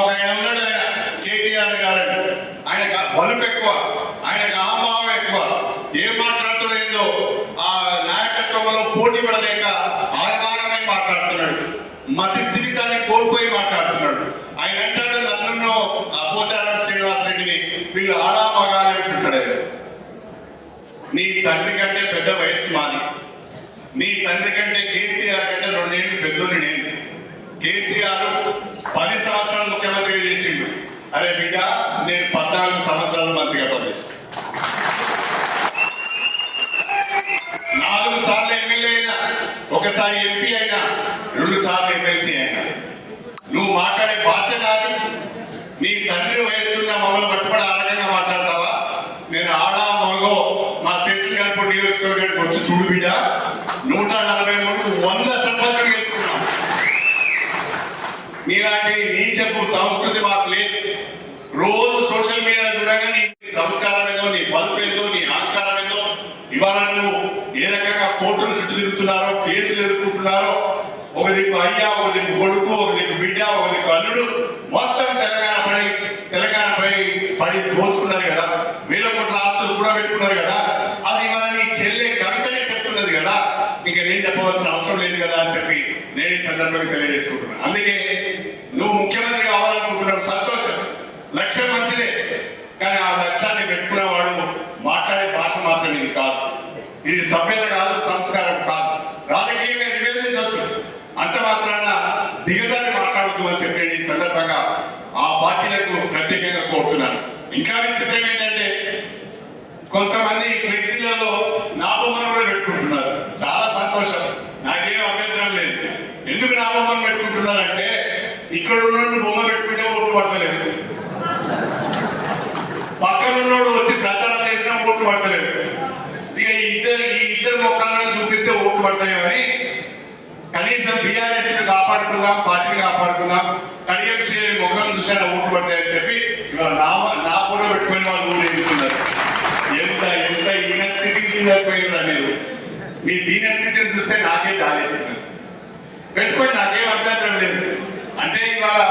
ఒక ఆయన కేటీఆర్ గారు. ఆయన బలుపు ఎక్కువ ఆయనకు ఆమావం ఎక్కువ. ఏం మాట్లాడుతుందో ఆ నాయకత్వంలో పోటీ పడలేక ఆగమాగమై మాట్లాడుతున్నాడు. మతి స్థిమితాన్ని కోల్పోయి మాట్లాడుతున్నాడు. ఆయన అంటాడు నన్ను పోచారం శ్రీనివాస్ రెడ్డిని వీళ్ళు ఆడా మగా అని అంటుంటాడు నీ తండ్రి కంటే పెద్ద వయసు మాది. నీ తండ్రి కంటే కేసీఆర్ కంటే రెండేళ్ళు పెద్దోని నేను. కేసీఆర్ పది సంవత్సరాలు ముఖ్యమంత్రిగా చేసిండు. అరే బిడ్డ నేను పద్నాలుగు సంవత్సరాలు మంత్రిగా పనిచేస్తాను నాలుగు సార్లు ఎమ్మెల్యే అయినా ఒకసారి ఎంపీ అయినా రెండు సార్లు ఎమ్మెల్సీ అయినా. నువ్వు మాట్లాడే భాష కాదు. నీ తండ్రి వయసున్న మమ్మల్ని పట్టుబడి ఆ రకంగా మాట్లాడతావా? నేను ఆడా మగో మా శేషన్ గారి నియోజకవర్గానికి వచ్చి చూడు బిడ్డా. మీలాంటి నీచపు సంస్కృతి మాకు లేదు. రోజు సోషల్ మీడియా చూడగా నీ సంస్కారం ఏదో నీ బల్బు ఏదో నీ ఆస్కారం ఏదో ఇవాళ నువ్వు ఏ రకంగా కోర్టులు చుట్టూ తిరుగుతున్నారో కేసులు ఎదుర్కొంటున్నారో ఒక దిక్కు అయ్యా ఒక దిక్కు కొడుకు ఒక దిక్కు బిడ్డ ఒక దిక్కు అల్లుడు మొత్తం తెలంగాణ పడి తెలంగాణపై పడి దోచుకున్నారు కదా. వేల కోట్ల ఆస్తులు కూడా పెట్టుకున్నారు కదా. అది ఇవాళ నీ చెల్లె కవితని చెప్తున్నది కదా. ఇంకా నేను చెప్పవలసిన అవసరం లేదు కదా అని చెప్పి నేను ఈ సందర్భంగా తెలియజేసుకుంటున్నాను. అందుకే నువ్వు ముఖ్యమంత్రి కావాలనుకుంటున్నావు. సంతోషం. లక్ష్యం మంచిదే. కానీ ఆ లక్ష్యాన్ని పెట్టుకునేవాడు మాట్లాడే భాష మాత్రం ఇది కాదు. ఇది సభ్యత కాదు సంస్కారం కాదు. రాజకీయంగా నివేదించవచ్చు అంత మాత్రాన దిగదారి మాట్లాడుతూ అని చెప్పేది ఈ సందర్భంగా ఆ పార్టీలకు ప్రత్యేకంగా కోరుతున్నాను. ఇంకా విచిత్రం ఏంటంటే కొంతమంది ఫ్లెక్సీలలో నా కూడా పెట్టుకుంటున్నారు. చాలా సంతోషం. నాకేం అభ్యంతరం లేదు. ఎందుకు నా పెట్టుకుంటున్నారంటే ఇక్కడ ఉన్న బొమ్మ పెట్టుకుంటే ఓట్లు పడతలేదు. పక్కన ఉన్నోడు వచ్చి ప్రచారం చేసినా ఓట్లు పడతలేదు. ఇక ఇద్దరు ఈ ఇద్దరు మొక్కలను చూపిస్తే ఓట్లు పడతాయని కనీసం బీఆర్ఎస్ కాపాడుకుందాం పార్టీని కాపాడుకుందాం కడియం శ్రేణి మొక్కలు చూసారా ఓట్లు పడతాయని చెప్పి నా నా ఫోటో పెట్టుకుని వాళ్ళు ఊరు ఎదుగుతున్నారు ఎంత ఎంత ఈయన స్థితికి దిగిపోయినారా మీరు? మీ దీన స్థితిని చూస్తే నాకే జాలేసింది పెట్టుకొని నాకేం అభ్యంతరం ఇవాళ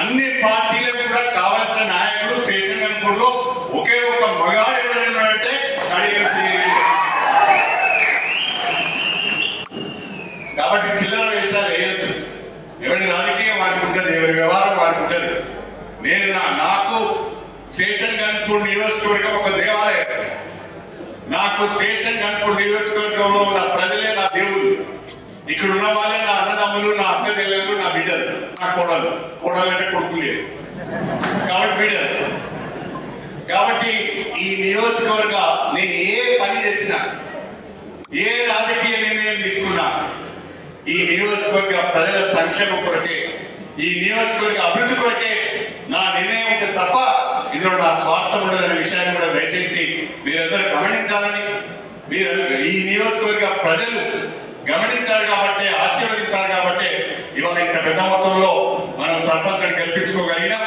అన్ని పార్టీలకు కూడా కావాల్సిన నాయకుడు స్టేషన్ కనుకూడలో ఒకే ఒక మగాడు ఎవరైనా కాబట్టి చిల్లర వేషాలు వేయద్దు. ఎవరి రాజకీయం వారికి ఉంటుంది ఎవరి వ్యవహారం వారికి ఉంటుంది. నేను నా నాకు స్టేషన్ గన్పూర్ నియోజకవర్గం ఒక దేవాలయం. నాకు స్టేషన్ గన్పూర్ నియోజకవర్గంలో ఉన్న ప్రజలే నా దేవుడు ఇక్కడ ఉన్న వాళ్ళే నా అన్నదమ్ములు నా అక్క చెల్లెలు నా బిడ్డలు నా కోడలు. కోడలు అంటే కొడుకు లేదు. కాబట్టి బిడ్డలు కాబట్టి ఈ నియోజకవర్గ నేను ఏ పని చేసినా ఏ రాజకీయ నిర్ణయం తీసుకున్నా ఈ నియోజకవర్గ ప్రజల సంక్షేమం కొరకే ఈ నియోజకవర్గ అభివృద్ధి కొరకే నా నిర్ణయం ఉంటే తప్ప ఇందులో నా స్వార్థం ఉండదనే విషయాన్ని కూడా దయచేసి మీరందరూ గమనించాలని మీరు ఈ నియోజకవర్గ ప్రజలు గమనించారు కాబట్టి ఆశీర్వదించారు కాబట్టి ఇవాళ ఇంత పెద్ద మొత్తంలో మనం సర్పంచ్ గెలిపించుకోగలిగినా